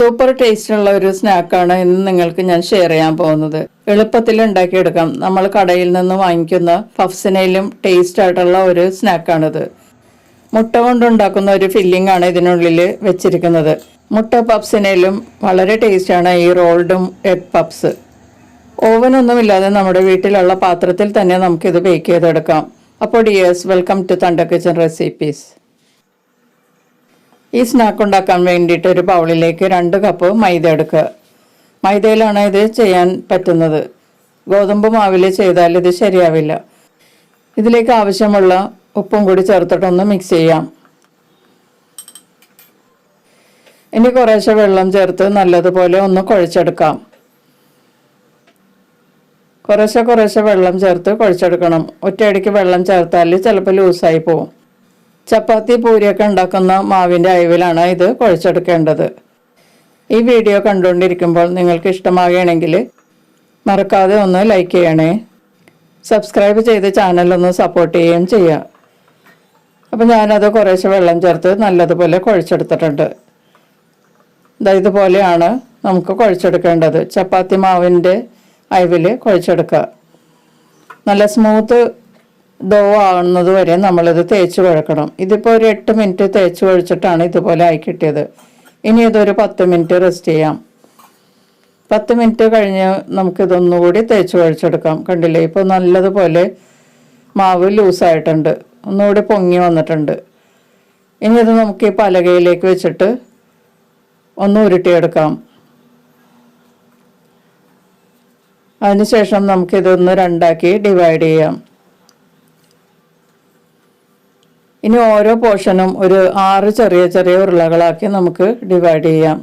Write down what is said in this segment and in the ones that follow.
Super ടേസ്റ്റുള്ള ഒരു സ്നാക്കാണ് ഇന്ന് നിങ്ങൾക്ക് ഞാൻ ഷെയർ ചെയ്യാൻ പോകുന്നത്. എളുപ്പത്തിൽ ഉണ്ടാക്കിയെടുക്കാം. നമ്മൾ കടയിൽ നിന്ന് വാങ്ങിക്കുന്ന ഫഫ്സിനയിലും ടേസ്റ്റ് ആയിട്ടുള്ള ഒരു സ്നാക്കാണിത്. മുട്ട കൊണ്ടുണ്ടാക്കുന്ന ഒരു ഫില്ലിംഗ് ആണ് ഇതിനുള്ളിൽ വെച്ചിരിക്കുന്നത്. മുട്ട പപ്സിനേലും വളരെ ടേസ്റ്റാണ് ഈ റോൾഡും എഗ് പപ്സ് ഓവനൊന്നുമില്ലാതെ നമ്മുടെ വീട്ടിലുള്ള പാത്രത്തിൽ തന്നെ നമുക്കിത് ബേക്ക് ചെയ്തെടുക്കാം. അപ്പോൾ ഡിയേഴ്സ് വെൽക്കം ടു തണ്ട കിച്ചൺ റെസിപ്പീസ് ഈ സ്നാക്ക് ഉണ്ടാക്കാൻ വേണ്ടിയിട്ട് ഒരു ബൗളിലേക്ക് രണ്ട് കപ്പ് മൈദ എടുക്കുക. മൈദയിലാണ് ഇത് ചെയ്യാൻ പറ്റുന്നത്. ഗോതമ്പ് മാവിൽ ചെയ്താൽ ഇത് ശരിയാവില്ല. ഇതിലേക്ക് ആവശ്യമുള്ള ഉപ്പും കൂടി ചേർത്തിട്ടൊന്ന് മിക്സ് ചെയ്യാം. ഇനി കുറേശ്ശെ വെള്ളം ചേർത്ത് നല്ലതുപോലെ ഒന്ന് കുഴച്ചെടുക്കാം. കുറേശ്ശെ കുറേശ്ശെ വെള്ളം ചേർത്ത് കുഴച്ചെടുക്കണം. ഒറ്റയടിക്ക് വെള്ളം ചേർത്താൽ ചിലപ്പോൾ ലൂസായി പോവും. ചപ്പാത്തി പൂരിയൊക്കെ ഉണ്ടാക്കുന്ന മാവിന്റെ അയവിലാണ് ഇത് കുഴച്ചെടുക്കേണ്ടത്. ഈ വീഡിയോ കണ്ടുകൊണ്ടിരിക്കുമ്പോൾ നിങ്ങൾക്ക് ഇഷ്ടമാകുകയാണെങ്കിൽ മറക്കാതെ ഒന്ന് ലൈക്ക് ചെയ്യണേ. സബ്സ്ക്രൈബ് ചെയ്ത് ചാനലൊന്ന് സപ്പോർട്ട് ചെയ്യുകയും ചെയ്യുക. അപ്പം ഞാനത് കുറേശ്ശെ വെള്ളം ചേർത്ത് നല്ലതുപോലെ കുഴച്ചെടുത്തിട്ടുണ്ട്. ഇതുപോലെയാണ് നമുക്ക് കുഴച്ചെടുക്കേണ്ടത്. ചപ്പാത്തി മാവിന്റെ അയവിൽ കുഴച്ചെടുക്കുക. നല്ല സ്മൂത്ത് ഡോ ആവുന്നത് വരെ നമ്മളിത് തേച്ച് കുഴക്കണം ഇതിപ്പോൾ ഒരു എട്ട് മിനിറ്റ് തേച്ച് കുഴച്ചിട്ടാണ് ഇതുപോലെ ആയി കിട്ടിയത്. ഇനി ഇതൊരു പത്ത് മിനിറ്റ് റെസ്റ്റ് ചെയ്യാം. പത്ത് മിനിറ്റ് കഴിഞ്ഞ് നമുക്കിതൊന്നുകൂടി തേച്ച് കുഴച്ചെടുക്കാം കണ്ടില്ലേ? ഇപ്പോൾ നല്ലതുപോലെ മാവ് ലൂസായിട്ടുണ്ട്. ഒന്നുകൂടി പൊങ്ങി വന്നിട്ടുണ്ട്. ഇനി ഇത് നമുക്ക് ഈ പലകയിലേക്ക് വെച്ചിട്ട് ഒന്ന് ഉരുട്ടിയെടുക്കാം. അതിനുശേഷം നമുക്കിതൊന്ന് രണ്ടാക്കി ഡിവൈഡ് ചെയ്യാം. ഇനി ഓരോ പോർഷനും ഒരു ആറ് ചെറിയ ചെറിയ ഉരുളകളാക്കി നമുക്ക് ഡിവൈഡ് ചെയ്യാം.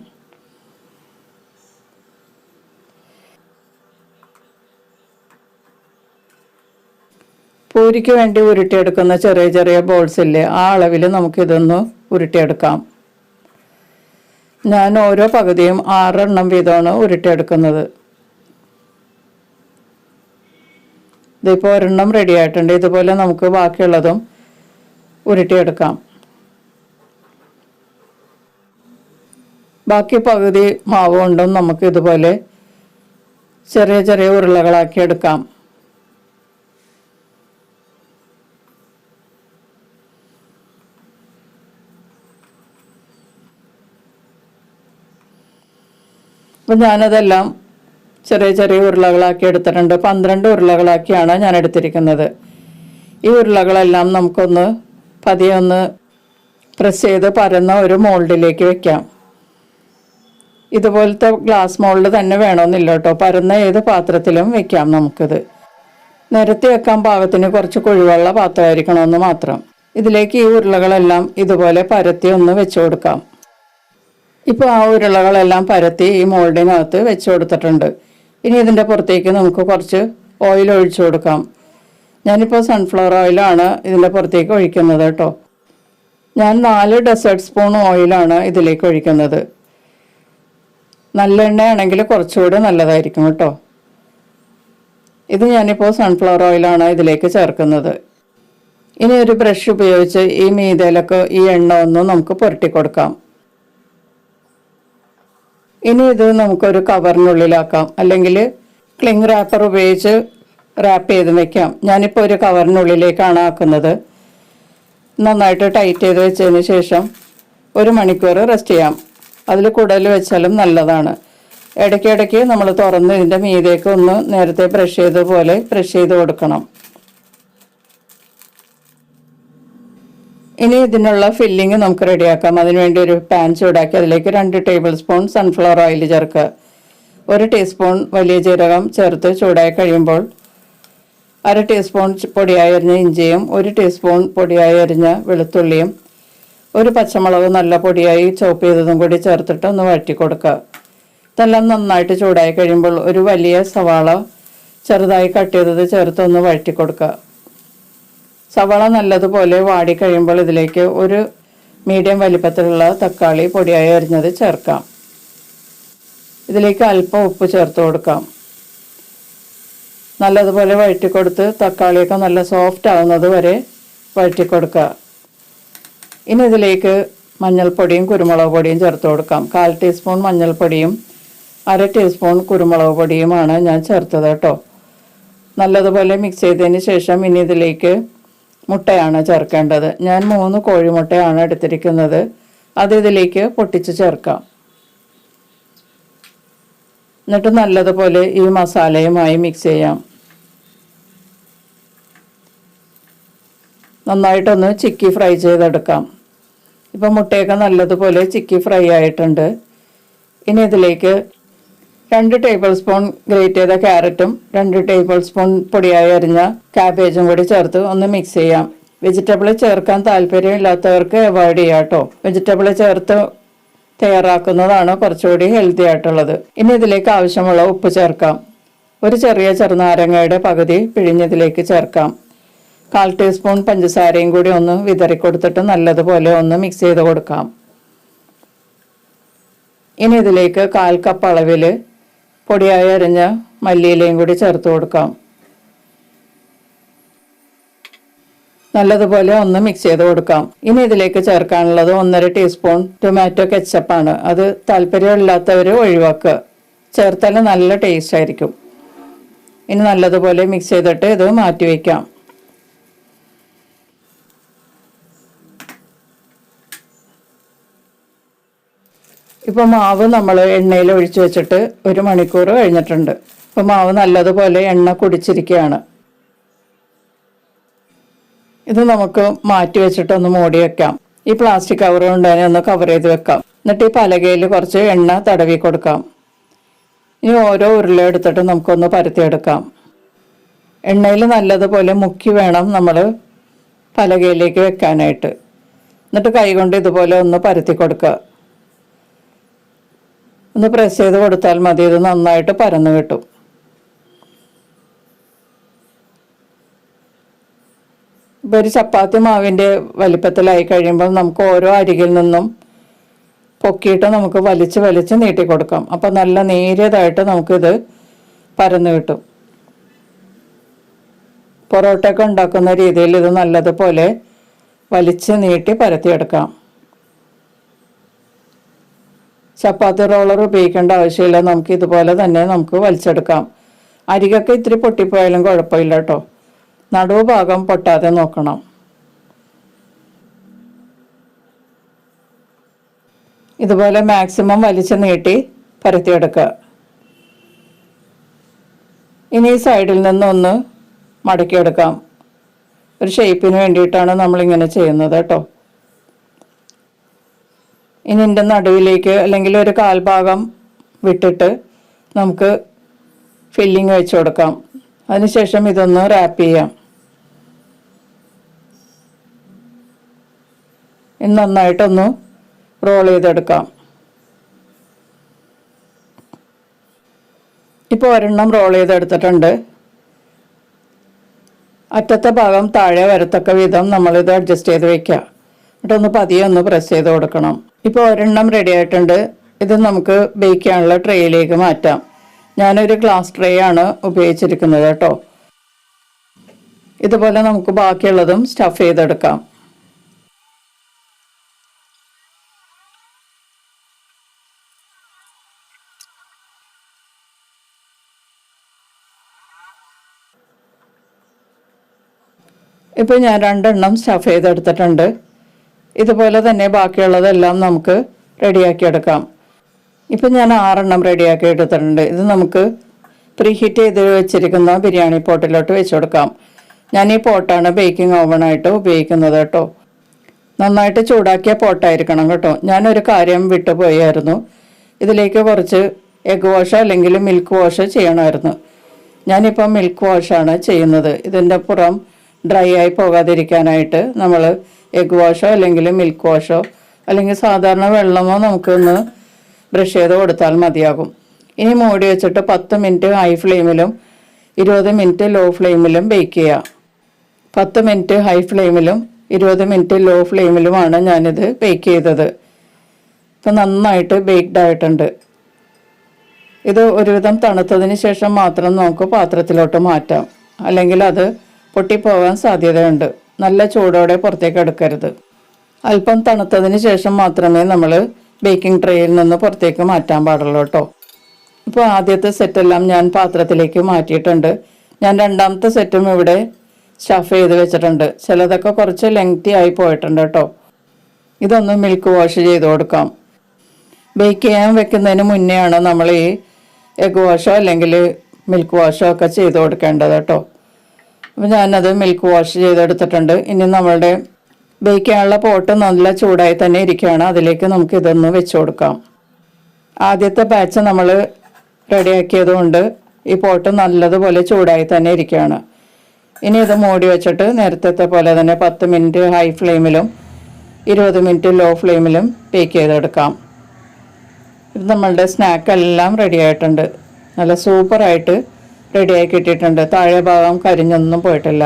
പൂരിക്ക് വേണ്ടി ഉരുട്ടിയെടുക്കുന്ന ചെറിയ ചെറിയ ബോൾസ് ഇല്ലേ ആ അളവിൽ നമുക്കിതൊന്ന് ഉരുട്ടിയെടുക്കാം. ഞാൻ ഓരോ പകുതിയും ആറെണ്ണം വീതമാണ് ഉരുട്ടിയെടുക്കുന്നത്. ഇതിപ്പോൾ ഒരെണ്ണം റെഡി ആയിട്ടുണ്ട്. ഇതുപോലെ നമുക്ക് ബാക്കിയുള്ളതും ഉരുട്ടിയെടുക്കാം. ബാക്കി പകുതി മാവ് കൊണ്ടും നമുക്ക് ഇതുപോലെ ചെറിയ ചെറിയ ഉരുളകളാക്കി എടുക്കാം. അപ്പം ഞാനതെല്ലാം ചെറിയ ചെറിയ ഉരുളകളാക്കി എടുത്തിട്ടുണ്ട്. പന്ത്രണ്ട് ഉരുളകളാക്കിയാണ് ഞാൻ എടുത്തിരിക്കുന്നത്. ഈ ഉരുളകളെല്ലാം നമുക്കൊന്ന് പതിയെ ഒന്ന് പ്രസ് ചെയ്ത് പരന്ന ഒരു മോൾഡിലേക്ക് വെക്കാം. ഇതുപോലത്തെ ഗ്ലാസ് മോൾഡ് തന്നെ വേണമെന്നില്ല കേട്ടോ. പരന്ന ഏത് പാത്രത്തിലും വെക്കാം നമുക്കിത്. നിരത്തി വെക്കാൻ പാകത്തിന് കുറച്ച് കുഴിവെള്ള പാത്രമായിരിക്കണമെന്ന് മാത്രം. ഇതിലേക്ക് ഈ ഉരുളകളെല്ലാം ഇതുപോലെ പരത്തി ഒന്ന് വെച്ചു കൊടുക്കാം. ഇപ്പോൾ ആ ഉരുളകളെല്ലാം പരത്തി ഈ മോൾഡിനകത്ത് വെച്ച് കൊടുത്തിട്ടുണ്ട്. ഇനി ഇതിന്റെ പുറത്തേക്ക് നമുക്ക് കുറച്ച് ഓയിൽ ഒഴിച്ചു കൊടുക്കാം. ഞാനിപ്പോൾ സൺഫ്ലവർ ഓയിലാണ് ഇതിന്റെ പുറത്തേക്ക് ഒഴിക്കുന്നത് കേട്ടോ. ഞാൻ നാല് ഡെസേർട്ട് സ്പൂൺ ഓയിലാണ് ഇതിലേക്ക് ഒഴിക്കുന്നത്. നല്ല എണ്ണയാണെങ്കിൽ കുറച്ചുകൂടി നല്ലതായിരിക്കും കേട്ടോ. ഇത് ഞാനിപ്പോൾ സൺഫ്ലവർ ഓയിലാണ് ഇതിലേക്ക് ചേർക്കുന്നത്. ഇനി ഒരു ബ്രഷ് ഉപയോഗിച്ച് ഈ മീതയിലൊക്കെ ഈ എണ്ണ ഒന്ന് നമുക്ക് പുരട്ടി കൊടുക്കാം. ഇനി ഇത് നമുക്കൊരു കവറിനുള്ളിലാക്കാം അല്ലെങ്കിൽ ക്ലിങ് റാപ്പർ ഉപയോഗിച്ച് റാപ്പ് ചെയ്ത് വെക്കാം. ഞാനിപ്പോൾ ഒരു കവറിനുള്ളിലേക്കാണ് ആക്കുന്നത്. നന്നായിട്ട് ടൈറ്റ് ചെയ്ത് വെച്ചതിന് ശേഷം ഒരു മണിക്കൂർ റെസ്റ്റ് ചെയ്യാം. അതിൽ കൂടുതൽ വെച്ചാലും നല്ലതാണ്. ഇടയ്ക്കിടയ്ക്ക് നമ്മൾ തുറന്ന് ഇതിന്റെ മീതേക്ക് ഒന്ന് നേരത്തെ ബ്രഷ് ചെയ്തതുപോലെ ബ്രഷ് ചെയ്ത് കൊടുക്കണം. ഇനി ഇതിനുള്ള ഫില്ലിങ് നമുക്ക് റെഡിയാക്കാം. അതിനുവേണ്ടി ഒരു പാൻ ചൂടാക്കി അതിലേക്ക് രണ്ട് ടേബിൾ സ്പൂൺ സൺഫ്ലവർ ഓയിൽ ചേർക്കുക. ഒരു ടീസ്പൂൺ വലിയ ജീരകം ചേർത്ത് ചൂടായി കഴിയുമ്പോൾ അര ടീസ്പൂൺ പൊടിയായിരുന്ന ഇഞ്ചിയും ഒരു ടീസ്പൂൺ പൊടിയായി അരിഞ്ഞ വെളുത്തുള്ളിയും ഒരു പച്ചമുളക് നല്ല പൊടിയായി ചോപ്പ് ചെയ്തതും കൂടി ചേർത്തിട്ട് ഒന്ന് വഴറ്റി കൊടുക്കുക ഇതെല്ലാം നന്നായിട്ട് ചൂടായി കഴിയുമ്പോൾ ഒരു വലിയ സവാള ചെറുതായി കട്ട് ചെയ്തത് ചേർത്ത് ഒന്ന് വഴറ്റി കൊടുക്കുക സവാള നല്ലതുപോലെ വാടി കഴിയുമ്പോൾ ഇതിലേക്ക് ഒരു മീഡിയം വലിപ്പത്തിലുള്ള തക്കാളി പൊടിയായി അരിഞ്ഞത് ചേർക്കാം. ഇതിലേക്ക് അല്പം ഉപ്പ് ചേർത്ത് കൊടുക്കാം. നല്ലതുപോലെ വഴറ്റി കൊടുത്ത് തക്കാളിയൊക്കെ നല്ല സോഫ്റ്റ് ആവുന്നത് വരെ വഴറ്റി കൊടുക്കുക ഇനി ഇതിലേക്ക് മഞ്ഞൾപ്പൊടിയും കുരുമുളക് പൊടിയും ചേർത്ത് കൊടുക്കാം. കാൽ ടീസ്പൂൺ മഞ്ഞൾപ്പൊടിയും അര ടീസ്പൂൺ കുരുമുളക് പൊടിയുമാണ് ഞാൻ ചേർത്തത് കേട്ടോ. നല്ലതുപോലെ മിക്സ് ചെയ്തതിന് ശേഷം ഇനി ഇതിലേക്ക് മുട്ടയാണ് ചേർക്കേണ്ടത്. ഞാൻ മൂന്ന് കോഴിമുട്ടയാണ് എടുത്തിരിക്കുന്നത്. അത് ഇതിലേക്ക് പൊട്ടിച്ച് ചേർക്കാം. എന്നിട്ട് നല്ലതുപോലെ ഈ മസാലയുമായി മിക്സ് ചെയ്യാം. നന്നായിട്ടൊന്ന് ചിക്കി ഫ്രൈ ചെയ്തെടുക്കാം. ഇപ്പം മുട്ടയൊക്കെ നല്ലതുപോലെ ചിക്കി ഫ്രൈ ആയിട്ടുണ്ട്. ഇനി ഇതിലേക്ക് രണ്ട് ടേബിൾ സ്പൂൺ ഗ്രേറ്റ് ചെയ്ത ക്യാരറ്റും രണ്ട് ടേബിൾ സ്പൂൺ പൊടിയായി അരിഞ്ഞ കാബേജും കൂടി ചേർത്ത് ഒന്ന് മിക്സ് ചെയ്യാം. വെജിറ്റബിൾ ചേർക്കാൻ താല്പര്യമില്ലാത്തവർക്ക് അവോയ്ഡ് ചെയ്യാം കേട്ടോ വെജിറ്റബിൾ ചേർത്ത് തയ്യാറാക്കുന്നതാണ് കുറച്ചുകൂടി ഹെൽത്തി ആയിട്ടുള്ളത്. ഇനി ഇതിലേക്ക് ആവശ്യമുള്ള ഉപ്പ് ചേർക്കാം. ഒരു ചെറിയ ചെറുനാരങ്ങയുടെ പകുതി പിഴിഞ്ഞതിലേക്ക് ചേർക്കാം. കാൽ ടീസ്പൂൺ പഞ്ചസാരയും കൂടി ഒന്ന് വിതറി കൊടുത്തിട്ട് നല്ലതുപോലെ ഒന്ന് മിക്സ് ചെയ്ത് കൊടുക്കാം. ഇനി ഇതിലേക്ക് കാൽ കപ്പ് അളവിൽ പൊടിയായി അരിഞ്ഞ മല്ലിയിലയും കൂടി ചേർത്ത് കൊടുക്കാം. നല്ലതുപോലെ ഒന്ന് മിക്സ് ചെയ്ത് കൊടുക്കാം. ഇനി ഇതിലേക്ക് ചേർക്കാനുള്ളത് ഒന്നര ടീസ്പൂൺ ടൊമാറ്റോ കെച്ചപ്പാണ് അത് താല്പര്യമില്ലാത്തവർ ഒഴിവാക്കുക. ചേർത്താൽ നല്ല ടേസ്റ്റ് ആയിരിക്കും. ഇനി നല്ലതുപോലെ മിക്സ് ചെയ്തിട്ട് ഇത് മാറ്റി വയ്ക്കാം. ഇപ്പോൾ മാവ് നമ്മൾ എണ്ണയിൽ ഒഴിച്ചു വെച്ചിട്ട് ഒരു മണിക്കൂർ കഴിഞ്ഞിട്ടുണ്ട്. ഇപ്പോൾ മാവ് നല്ലതുപോലെ എണ്ണ കുടിച്ചിരിക്കുകയാണ്. ഇത് നമുക്ക് മാറ്റി വെച്ചിട്ട് ഒന്ന് മൂടി വെക്കാം. ഈ പ്ലാസ്റ്റിക് കവർ കൊണ്ട് തന്നെ ഒന്ന് കവർ ചെയ്ത് വെക്കാം. എന്നിട്ട് ഈ പലകയിൽ കുറച്ച് എണ്ണ തടവി കൊടുക്കാം. ഇനി ഓരോ ഉരുള എടുത്തിട്ട് നമുക്കൊന്ന് പരത്തിയെടുക്കാം. എണ്ണയിൽ നല്ലതുപോലെ മുക്കി വേണം നമ്മൾ പലകയിലേക്ക് വെക്കാനായിട്ട്. എന്നിട്ട് കൈകൊണ്ട് ഇതുപോലെ ഒന്ന് പരത്തി കൊടുക്കുക. ഒന്ന് പ്രസ് ചെയ്ത് കൊടുത്താൽ മതി ഇത് നന്നായിട്ട് പരന്നു കിട്ടും. ഇപ്പോൾ ഒരു ചപ്പാത്തി മാവിന്റെ വലിപ്പത്തിലായി കഴിയുമ്പോൾ നമുക്ക് ഓരോ അരികിൽ നിന്നും പൊക്കിയിട്ട് നമുക്ക് വലിച്ച് വലിച്ച് നീട്ടി കൊടുക്കാം. അപ്പോൾ നല്ല നേരിയതായിട്ട് നമുക്കിത് പരന്നു കിട്ടും. പൊറോട്ടയൊക്കെ ഉണ്ടാക്കുന്ന രീതിയിൽ ഇത് നല്ലതുപോലെ വലിച്ച് നീട്ടി പരത്തിയെടുക്കാം. ചപ്പാത്തി റോളർ ഉപയോഗിക്കേണ്ട ആവശ്യമില്ല. നമുക്ക് ഇതുപോലെ തന്നെ നമുക്ക് വലിച്ചെടുക്കാം. അരികൊക്കെ ഇത്തിരി പൊട്ടിപ്പോയാലും കുഴപ്പമില്ല കേട്ടോ. നടുവ് ഭാഗം പൊട്ടാതെ നോക്കണം. ഇതുപോലെ മാക്സിമം വലിച്ചു നീട്ടി പരത്തിയെടുക്കുക. ഇനി ഈ സൈഡിൽ നിന്നൊന്ന് മടക്കിയെടുക്കാം. ഒരു ഷേപ്പിന് വേണ്ടിയിട്ടാണ് നമ്മളിങ്ങനെ ചെയ്യുന്നത് കേട്ടോ. ഇനി എന്റെ നടുവിലേക്ക് അല്ലെങ്കിൽ ഒരു കാൽഭാഗം വിട്ടിട്ട് നമുക്ക് ഫില്ലിങ് വെച്ച് കൊടുക്കാം. അതിനുശേഷം ഇതൊന്ന് റാപ്പ് ചെയ്യാം. നന്നായിട്ടൊന്ന് റോൾ ചെയ്തെടുക്കാം. ഇപ്പോൾ ഒരെണ്ണം റോൾ ചെയ്തെടുത്തിട്ടുണ്ട്. അറ്റത്തെ ഭാഗം താഴെ വരത്തക്ക വിധം നമ്മളിത് അഡ്ജസ്റ്റ് ചെയ്ത് വയ്ക്കുക എന്നിട്ടൊന്ന് പതിയെ ഒന്ന് പ്രസ് ചെയ്ത് കൊടുക്കണം. ഇപ്പോൾ ഒരെണ്ണം റെഡി ആയിട്ടുണ്ട്. ഇത് നമുക്ക് ബേക്ക് ചെയ്യാനുള്ള ട്രേയിലേക്ക് മാറ്റാം. ഞാനൊരു ഗ്ലാസ് ട്രേ ആണ് ഉപയോഗിച്ചിരിക്കുന്നത് കേട്ടോ. ഇതുപോലെ നമുക്ക് ബാക്കിയുള്ളതും സ്റ്റഫ് ചെയ്തെടുക്കാം. ഇപ്പോൾ ഞാൻ രണ്ടെണ്ണം സ്റ്റഫ് ചെയ്തെടുത്തിട്ടുണ്ട്. ഇതുപോലെ തന്നെ ബാക്കിയുള്ളതെല്ലാം നമുക്ക് റെഡിയാക്കി എടുക്കാം ഇപ്പം ഞാൻ ആറെണ്ണം റെഡിയാക്കി എടുത്തിട്ടുണ്ട്. ഇത് നമുക്ക് പ്രീ ഹീറ്റ് ചെയ്ത് വെച്ചിരിക്കുന്ന ബിരിയാണി പോട്ടിലോട്ട് വെച്ച് കൊടുക്കാം. ഞാൻ ഈ പോട്ടാണ് ബേക്കിംഗ് ഓവണായിട്ട് ഉപയോഗിക്കുന്നത് കേട്ടോ. നന്നായിട്ട് ചൂടാക്കിയ പോട്ടായിരിക്കണം കേട്ടോ. ഞാനൊരു കാര്യം വിട്ടുപോയായിരുന്നു ഇതിലേക്ക് കുറച്ച് എഗ് വാഷ് അല്ലെങ്കിൽ മിൽക്ക് വാഷ് ചെയ്യണമായിരുന്നു. ഞാനിപ്പോൾ മിൽക്ക് വാഷാണ് ചെയ്യുന്നത്. ഇതിന്റെ പുറം ഡ്രൈ ആയി പോകാതിരിക്കാനായിട്ട് നമ്മൾ എഗ് വാഷോ അല്ലെങ്കിൽ മിൽക്ക് വാഷോ അല്ലെങ്കിൽ സാധാരണ വെള്ളമോ നമുക്കൊന്ന് ബ്രഷ് ചെയ്ത് കൊടുത്താൽ മതിയാകും. ഇനി മൂടി വെച്ചിട്ട് പത്ത് മിനിറ്റ് ഹൈ ഫ്ലെയിമിലും ഇരുപത് മിനിറ്റ് ലോ ഫ്ലെയിമിലും ബേക്ക് ചെയ്യുക പത്ത് മിനിറ്റ് ഹൈ ഫ്ലെയിമിലും ഇരുപത് മിനിറ്റ് ലോ ഫ്ലെയിമിലുമാണ് ഞാനിത് ബേക്ക് ചെയ്തത്. ഇപ്പം നന്നായിട്ട് ബേക്ക്ഡ് ആയിട്ടുണ്ട്. ഇത് ഒരുവിധം തണുത്തതിന് ശേഷം മാത്രം നമുക്ക് പാത്രത്തിലോട്ട് മാറ്റാം. അല്ലെങ്കിൽ അത് പൊട്ടിപ്പോകാൻ സാധ്യതയുണ്ട്. നല്ല ചൂടോടെ പുറത്തേക്ക് എടുക്കരുത്. അല്പം തണുത്തതിന് ശേഷം മാത്രമേ നമ്മൾ ബേക്കിംഗ് ട്രേയിൽ നിന്ന് പുറത്തേക്ക് മാറ്റാൻ പാടുള്ളൂ കേട്ടോ. ഇപ്പോൾ ആദ്യത്തെ സെറ്റെല്ലാം ഞാൻ പാത്രത്തിലേക്ക് മാറ്റിയിട്ടുണ്ട്. ഞാൻ രണ്ടാമത്തെ സെറ്റും ഇവിടെ സ്റ്റഫ് ചെയ്ത് വെച്ചിട്ടുണ്ട്. ചിലതൊക്കെ കുറച്ച് ലെങ്തി ആയി പോയിട്ടുണ്ട് കേട്ടോ. ഇതൊന്ന് മിൽക്ക് വാഷ് ചെയ്ത് കൊടുക്കാം. ബേക്ക് ചെയ്യാൻ വെക്കുന്നതിന് മുന്നെയാണ് നമ്മൾ ഈ എഗ് വാഷോ അല്ലെങ്കിൽ മിൽക്ക് വാഷോ ഒക്കെ ചെയ്ത് കൊടുക്കേണ്ടത് കേട്ടോ. അപ്പോൾ ഞാനത് മിൽക്ക് വാഷ് ചെയ്തെടുത്തിട്ടുണ്ട്. ഇനി നമ്മളുടെ ബേക്ക് ചെയ്യാനുള്ള പോട്ട് നല്ല ചൂടായി തന്നെ ഇരിക്കുകയാണ്. അതിലേക്ക് നമുക്ക് ഇതൊന്ന് വെച്ച് കൊടുക്കാം. ആദ്യത്തെ ബാച്ച് നമ്മൾ റെഡിയാക്കിയതുകൊണ്ട് ഈ പോട്ട് നല്ലതുപോലെ ചൂടായി തന്നെ ഇരിക്കുകയാണ്. ഇനി ഇത് മൂടി വെച്ചിട്ട് നേരത്തെ പോലെ തന്നെ പത്ത് മിനിറ്റ് ഹൈ ഫ്ലെയിമിലും ഇരുപത് മിനിറ്റ് ലോ ഫ്ലെയിമിലും ബേക്ക് ചെയ്തെടുക്കാം. ഇത് നമ്മളുടെ സ്നാക്ക് എല്ലാം റെഡി ആയിട്ടുണ്ട്. നല്ല സൂപ്പറായിട്ട് റെഡിയായി കിട്ടിയിട്ടുണ്ട്. താഴെ ഭാഗം കരിഞ്ഞൊന്നും പോയിട്ടില്ല.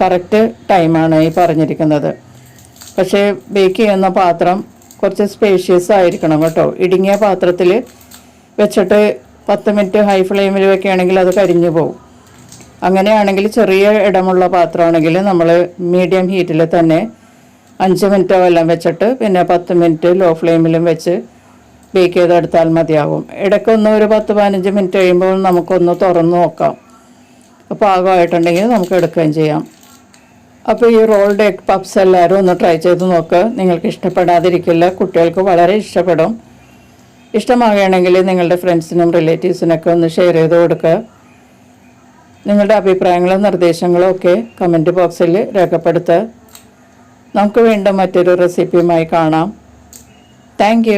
കറക്റ്റ് ടൈമാണ് ഈ പറഞ്ഞിരിക്കുന്നത്. പക്ഷേ ബേക്ക് ചെയ്യുന്ന പാത്രം കുറച്ച് സ്പേഷ്യസ് ആയിരിക്കണം കേട്ടോ. ഇടുങ്ങിയ പാത്രത്തിൽ വെച്ചിട്ട് പത്ത് മിനിറ്റ് ഹൈ ഫ്ലെയിമിൽ വെക്കുകയാണെങ്കിൽ അത് കരിഞ്ഞു പോകും അങ്ങനെയാണെങ്കിൽ ചെറിയ ഇടമുള്ള പാത്രമാണെങ്കിൽ നമ്മൾ മീഡിയം ഹീറ്റിൽ തന്നെ അഞ്ച് മിനിറ്റോ എല്ലാം വെച്ചിട്ട് പിന്നെ പത്ത് മിനിറ്റ് ലോ ഫ്ലെയിമിലും വെച്ച് ബേക്ക് ചെയ്തെടുത്താൽ മതിയാകും ഇടയ്ക്കൊന്ന് ഒരു പത്ത് പതിനഞ്ച് മിനിറ്റ് കഴിയുമ്പോൾ നമുക്കൊന്ന് തുറന്ന് നോക്കാം. പാകമായിട്ടുണ്ടെങ്കിൽ നമുക്ക് എടുക്കുകയും ചെയ്യാം. അപ്പോൾ ഈ റോൾഡ് എഗ് പപ്സ് എല്ലാവരും ഒന്ന് ട്രൈ ചെയ്ത് നോക്ക്. നിങ്ങൾക്ക് ഇഷ്ടപ്പെടാതിരിക്കില്ല. കുട്ടികൾക്ക് വളരെ ഇഷ്ടപ്പെടും. ഇഷ്ടമാകുകയാണെങ്കിൽ നിങ്ങളുടെ ഫ്രണ്ട്സിനും റിലേറ്റീവ്സിനൊക്കെ ഒന്ന് ഷെയർ ചെയ്ത് കൊടുക്കുക നിങ്ങളുടെ അഭിപ്രായങ്ങളും നിർദ്ദേശങ്ങളും ഒക്കെ കമന്റ് ബോക്സിൽ രേഖപ്പെടുത്തുക നമുക്ക് വീണ്ടും മറ്റൊരു റെസിപ്പിയുമായി കാണാം. താങ്ക്